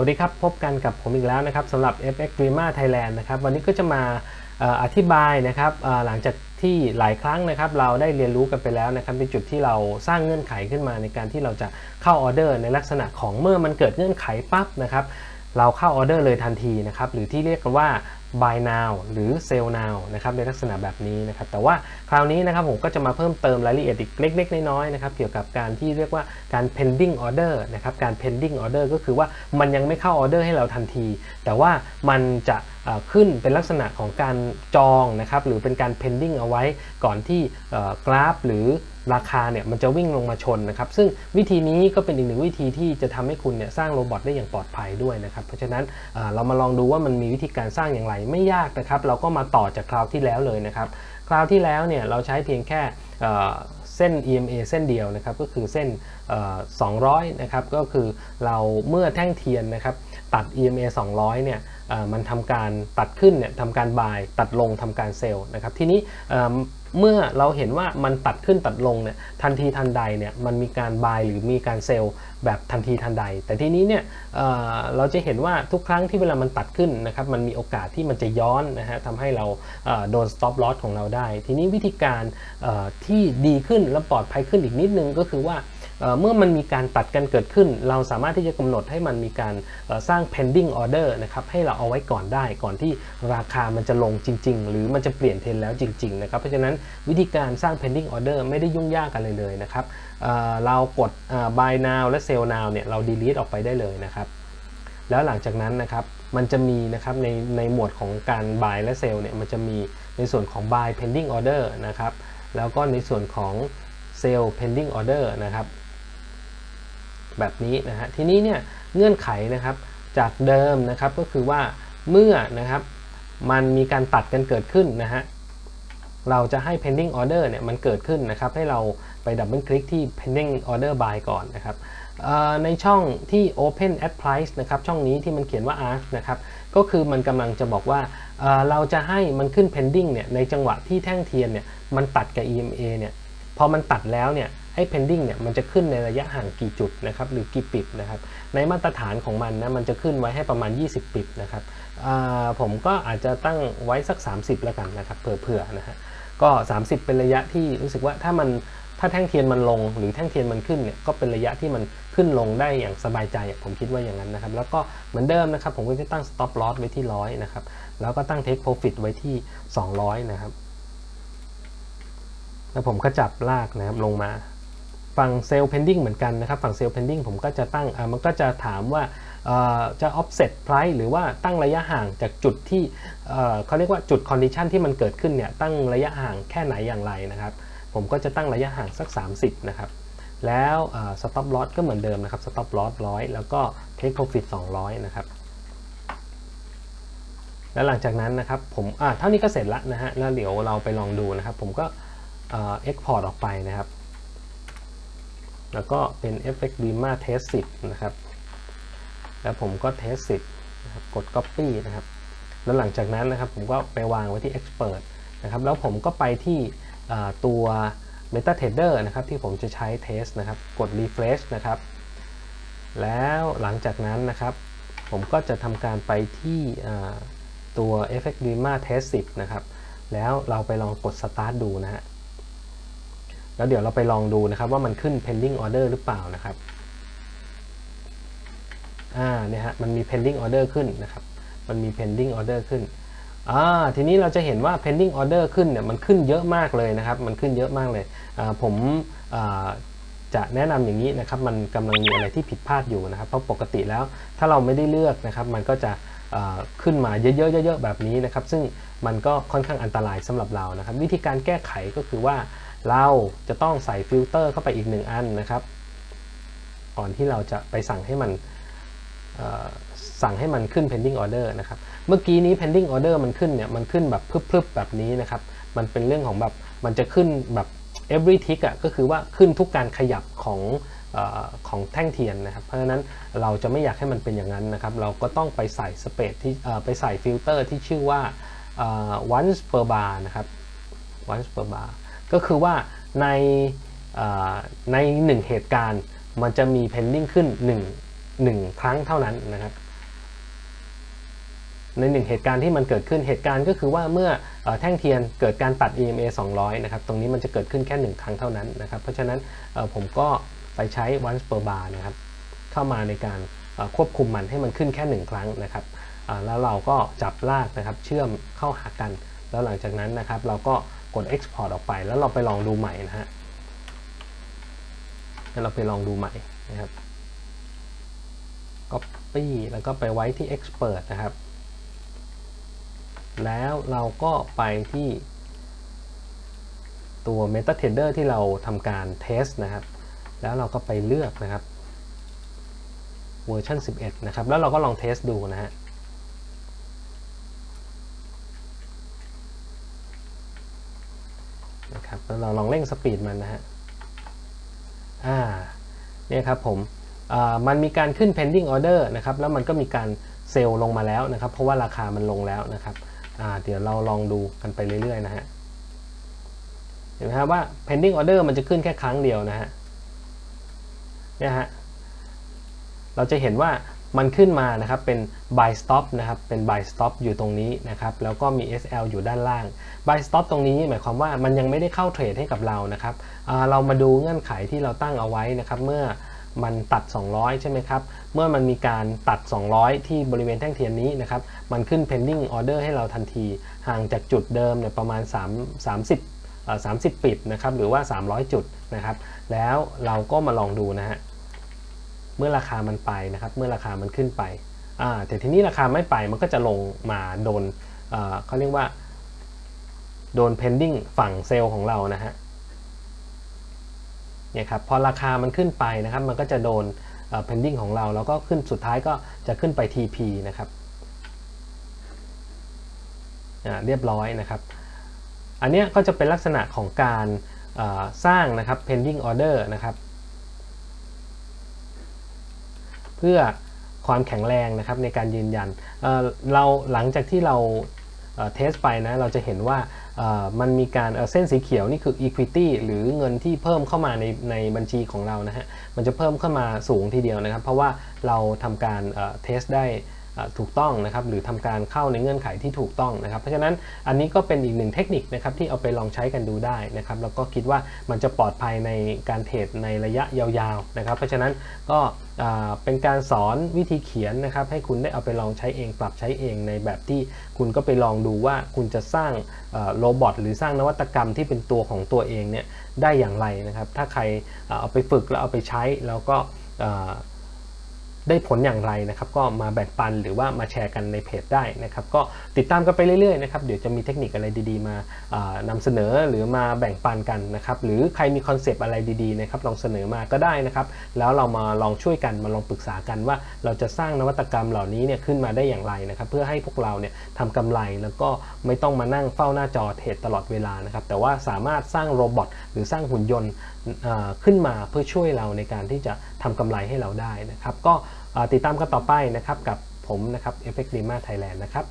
วัสดีครับ พบกันกับผมอีกแล้วนะครับสำหรับ FX Dreamer Thailand นะครับวันนี้ก็จะมาอธิบายนะครับหลังจากที่หลายครั้งนะครับเราได้เรียนรู้กันไปแล้วนะครับในจุดที่เราสร้างเงื่อนไขขึ้นมาในการที่เราจะเข้าออเดอร์ในลักษณะของเมื่อมันเกิดเงื่อนไขปั๊บนะครับ เราเข้าออเดอร์เลยทันทีนะครับหรือที่เรียกกันว่า buy now หรือ sell now นะครับในลักษณะแบบนี้นะครับแต่ว่าคราวนี้นะครับผมก็จะมาเพิ่มเติมรายละเอียดอีกเล็กๆ น้อยๆนะครับเกี่ยวกับการที่เรียกว่าการ pending order นะครับการ pending order ก็คือว่ามันยังไม่เข้าออเดอร์ให้เราทันที แต่ว่ามันจะขึ้นเป็นลักษณะของการจองนะครับหรือเป็นการ pending เอาไว้ก่อนที่กราฟหรือ ราคาเนี่ยมันจะวิ่งลงมาชนนะครับซึ่งวิธีนี้ก็เป็นอีกหนึ่งวิธีที่จะทำให้คุณเนี่ยสร้างโรบอทได้อย่างปลอดภัยด้วยนะครับเพราะฉะนั้นเออเรามาลองดูว่ามันมีวิธีการสร้างอย่างไรไม่ยากนะครับเราก็มาต่อจากคราวที่แล้วเลยนะครับคราวที่แล้วเนี่ยเราใช้เพียงแค่เเส้น EMA เส้นเดียวนะครับก็คือเส้นเอ่อ200 นะครับก็คือเราเมื่อแท่งเทียนนะครับตัด EMA 200 เนี่ยมันทำการตัดขึ้นเนี่ยทำการบายตัดลงทำการเซลล์นะครับทีนี้ เมื่อเราเห็นว่ามันตัดขึ้นตัดลงเนี่ยทันทีทันใดเนี่ยมันมีการบายหรือมีการเซลล์แบบทันทีทันใด แต่ทีนี้เนี่ยเเราจะเห็นว่าทุกครั้งที่เวลามันตัดขึ้นนะครับมันมีโอกาสที่มันจะย้อนนะฮะทำให้เราเโดน stop loss ของเราได้ ทีนี้วิธีการที่ดีขึ้นและปลอดภัยขึ้นอีกนิดนึงก็คือว่า เมื่อมันมีการตัดกันเกิดขึ้น เราสามารถที่จะกำหนดให้มันมีการสร้าง pending order นะครับให้เราเอาไว้ก่อนได้ก่อนที่ราคามันจะลงจริง ๆ หรือมันจะเปลี่ยนเทรนแล้วจริงๆนะครับเพราะฉะนั้นวิธีการสร้าง pending order ไม่ได้ยุ่งยากกันเลยเลยนะครับเเรากด buy now และ sell now เนี่ยเรา delete ออกไปได้เลยนะครับแล้วหลังจากนั้นนะครับมันจะมีนะครับในในหมวดของการ buy และ sell เนี่ยมันจะมีในส่วนของ buy pending order นะครับแล้วก็ในส่วนของ sell pending order นะครับ แบบนี้นะฮะทีนี้เนี่ยเงื่อนไขนะครับจากเดิมนะครับก็คือว่าเมื่อนะครับมันมีการตัดกันเกิดขึ้นนะฮะเราจะให้ pending order เนี่ยมันเกิดขึ้นนะครับ ให้เราไปดับเบิลคลิกที่ pending order buy ก่อนนะครับในช่องที่ open at price นะครับช่องนี้ที่มันเขียนว่า ask นะครับก็คือมันกำลังจะบอกว่าเเราจะให้มันขึ้น pending เนี่ยในจังหวะที่แท่งเทียนเนี่ยมันตัดกับ EMA เนี่ยพอมันตัดแล้วเนี่ย อ้ pending เนี่ยมันจะขึ้นในระยะห่างกี่จุดนะครับหรือกี่ปิบนะครับในมาตรฐานของมันนะมันจะขึ้นไว้ให้ประมาณ 20 ปิบนะครับผมก็อาจจะตั้งไว้สัก 30 แล้วกันนะครับเผื่อๆนะฮะก็ 30 เป็นระยะที่รู้สึกว่าถ้ามันถ้าแท่งเทียนมันลงหรือแท่งเทียนมันขึ้นเนี่ยก็เป็นระยะที่มันขึ้นลงได้อย่างสบายใจ ผมคิดว่าอย่างนั้นนะครับ แล้วก็เหมือนเดิมนะครับ ผมก็จะตั้ง stop loss ไว้ที่ 100 นะครับ แล้วก็ตั้ง take profit ไว้ที่ 200 นะครับ แล้วผมก็จับลากนะครับลงมา ฝั่งเซลล์ pending เหมือนกันนะครับฝั่งเซลล์ pending ผมก็จะตั้งมันก็จะถามว่าจะ offset price หรือว่าตั้งระยะห่างจากจุดที่เขาเรียกว่าจุด condition ที่มันเกิดขึ้นเนี่ยตั้งระยะห่างแค่ไหนอย่างไรนะครับ ผมก็จะตั้งระยะห่างสัก 30 นะครับ แล้ว stop loss ก็เหมือนเดิมนะครับ stop loss 100 แล้วก็ take profit 200 นะครับ แล้วหลังจากนั้นนะครับผมเท่านี้ก็เสร็จแล้วนะฮะแล้วเดี๋ยวเราไปลองดูนะครับ ผมก็ export ออกไปนะครับ แล้วก็เป็น Effect Beamer Test 10 นะครับ แล้วผมก็ Test 10นะครับกด Copy นะครับ แล้วหลังจากนั้นนะครับผมก็ไปวางไว้ที่ Expert นะครับ แล้วผมก็ไปที่ตัว MetaTrader นะครับ ที่ผมจะใช้ Test นะครับ กด Refresh นะครับ แล้วหลังจากนั้นนะครับ ผมก็จะทำการไปที่ตัว Effect Beamer Test 10 นะครับ แล้วเราไปลองกด Start ดูนะฮะ แล้วเดี๋ยวเราไปลองดูนะครับว่ามันขึ้น pending order หรือเปล่านะครับอ่าเนี่ยฮะมันมี pending order ขึ้นนะครับ มันมี pending order ขึ้นอ่าทีนี้เราจะเห็นว่า pending order ขึ้นเนี่ยมันขึ้นเยอะมากเลยนะครับ มันขึ้นเยอะมากเลยอ่าผมอ่าจะแนะนำอย่างนี้นะครับ มันกำลังมีอะไรที่ผิดพลาดอยู่นะครับ เพราะปกติแล้วถ้าเราไม่ได้เลือกนะครับ มันก็จะอ่าขึ้นมาเยอะๆเยอะๆแบบนี้นะครับ ซึ่งมันก็ค่อนข้างอันตรายสำหรับเรานะครับ วิธีการแก้ไขก็คือว่า เราจะต้องใส่ฟิลเตอร์เข้าไปอีกหนึ่งอันนะครับ ก่อนที่เราจะไปสั่งให้มันสั่งให้มันขึ้น pending order นะครับ เมื่อกี้นี้ pending order มันขึ้นเนี่ย มันขึ้นแบบพรึบๆแบบนี้นะครับ มันเป็นเรื่องของแบบ มันจะขึ้นแบบ every tick อะ ก็คือว่าขึ้นทุกการขยับของออของแท่งเทียนนะครับ เพราะฉะนั้นเราจะไม่อยากให้มันเป็นอย่างนั้นนะครับ เราก็ต้องไปใส่สเปซที่ไปใส่ฟิลเตอร์ที่ชื่อว่า once per bar นะครับ once per bar ก็คือว่าในในหนึ่งเหตุการณ์มันจะมี pending ขึ้น 1 1 ครั้งเท่านั้นนะครับ ในหนึ่งเหตุการณ์ที่มันเกิดขึ้นเหตุการณ์ก็คือว่าเมื่ออแท่งเทียนเกิดการตัด EMA 200 นะครับ ตรงนี้มันจะเกิดขึ้นแค่ 1 ครั้งเท่านั้นนะครับ เพราะฉะนั้นผมก็ไปใช้ once per bar นะครับ เข้ามาในการควบคุมมันให้มันขึ้นแค่ 1 ครั้งนะครับ แล้วเราก็จับลากนะครับ เชื่อมเข้าหากัน แล้วหลังจากนั้นนะครับ เราก็ ด export ออกไป แล้วเราไปลองดูใหม่นะฮะแล้วเราไปลองดูใหม่นะครับ copy แล้วก็ไปไว้ที่ expert นะครับ แล้วเราก็ไปที่ตัว MetaTrader ที่เราทำการ test นะครับ แล้วเราก็ไปเลือกนะครับเวอร์ชัน11 นะครับ แล้วเราก็ลองเทสดูนะฮะ นะครับ แล้วเราลองเร่งสปีดมันนะฮะอ่าเนี่ยครับผมอ่ามันมีการขึ้น pending order นะครับแล้วมันก็มีการเซลล์ลงมาแล้วนะครับ เพราะว่าราคามันลงแล้วนะครับอ่าเดี๋ยวเราลองดูกันไปเรื่อยๆนะฮะเห็นไหมครับว่า pending order มันจะขึ้นแค่ครั้งเดียวนะฮะเนี่ยฮะเราจะเห็นว่า มันขึ้นมานะครับเป็น buy stop นะครับเป็น buy stop อยู่ตรงนี้นะครับแล้วก็มี SL อยู่ด้านล่าง buy stop ตรงนี้หมายความว่ามันยังไม่ได้เข้าเทรดให้กับเรานะครับเรามาดูเงื่อนไขที่เราตั้งเอาไว้นะครับเมื่อมันตัด 200 ใช่ไหมครับ เมื่อมันมีการตัด 200 ที่บริเวณแท่งเทียนนี้นะครับ มันขึ้น pending order ให้เราทันที ห่างจากจุดเดิมเนี่ยประมาณ 3 30 30 ปิดนะครับ หรือว่า 300 จุดนะครับ แล้วเราก็มาลองดูนะฮะ เมื่อราคามันไปนะครับ เมื่อราคามันขึ้นไปอ่าแต่ทีนี้ราคาไม่ไปมันก็จะลงมาโดนเอ่อเขาเรียกว่า โดน pending ฝั่งเซลล์ของเรานะฮะเนี่ยครับพอราคามันขึ้นไปนะครับ มันก็จะโดน pending ของเรา แล้วก็ขึ้นสุดท้ายก็จะขึ้นไป TP นะครับอ่าเรียบร้อยนะครับ อันเนี้ยก็จะเป็นลักษณะของการอ่อสร้างนะครับ pending order นะครับ เพื่อความแข็งแรงนะครับในการยืนยันเเราหลังจากที่เราเทสไปนะเราจะเห็นว่ามันมีการเอ่อเส้นสีเขียวนี่คือ equity หรือเงินที่เพิ่มเข้ามาในในบัญชีของเรานะฮะมันจะเพิ่มเข้ามาสูงทีเดียวนะครับ เพราะว่าเราทำการเอ่อเทสได้ ถูกต้องนะครับหรือทำการเข้าในเงื่อนไขที่ถูกต้องนะครับ เพราะฉะนั้นอันนี้ก็เป็นอีกหนึ่งเทคนิคนะครับที่เอาไปลองใช้กันดูได้นะครับแล้วก็คิดว่ามันจะปลอดภัยในการเทรดในระยะยาวๆนะครับ เพราะฉะนั้นก็เป็นการสอนวิธีเขียนนะครับ ให้คุณได้เอาไปลองใช้เองปรับใช้เองในแบบที่คุณก็ไปลองดูว่าคุณจะสร้างโรบอทหรือสร้างนวัตกรรมที่เป็นตัวของตัวเองเนี่ยได้อย่างไรนะครับ ถ้าใครเอาไปฝึกแล้วเอาไปใช้แล้วก็ ได้ผลอย่างไรนะครับก็มาแบ่งปันหรือว่ามาแชร์กันในเพจได้นะครับก็ติดตามกันไปเรื่อยๆนะครับเดี๋ยวจะมีเทคนิคอะไรดีๆ มาอ่านำเสนอหรือมาแบ่งปันกันนะครับหรือใครมีคอนเซปต์อะไรดีๆนะครับลองเสนอมาก็ได้นะครับแล้วเรามาลองช่วยกันมาลองปรึกษากันว่าเราจะสร้างนวัตกรรมเหล่านี้เนี่ยขึ้นมาได้อย่างไรนะครับเพื่อให้พวกเราเนี่ยทำกำไรแล้วก็ไม่ต้องมานั่งเฝ้าหน้าจอเทรดตลอดเวลานะครับแต่ว่าสามารถสร้างโรบอทหรือสร้างหุ่นยนต์ขึ้นมาเพื่อช่วยเราในการที่จะทำกำไรให้เราได้นะครับก็ ติดตามกันต่อไปนะครับกับผมนะครับ Effect Lima Thailand นะครับ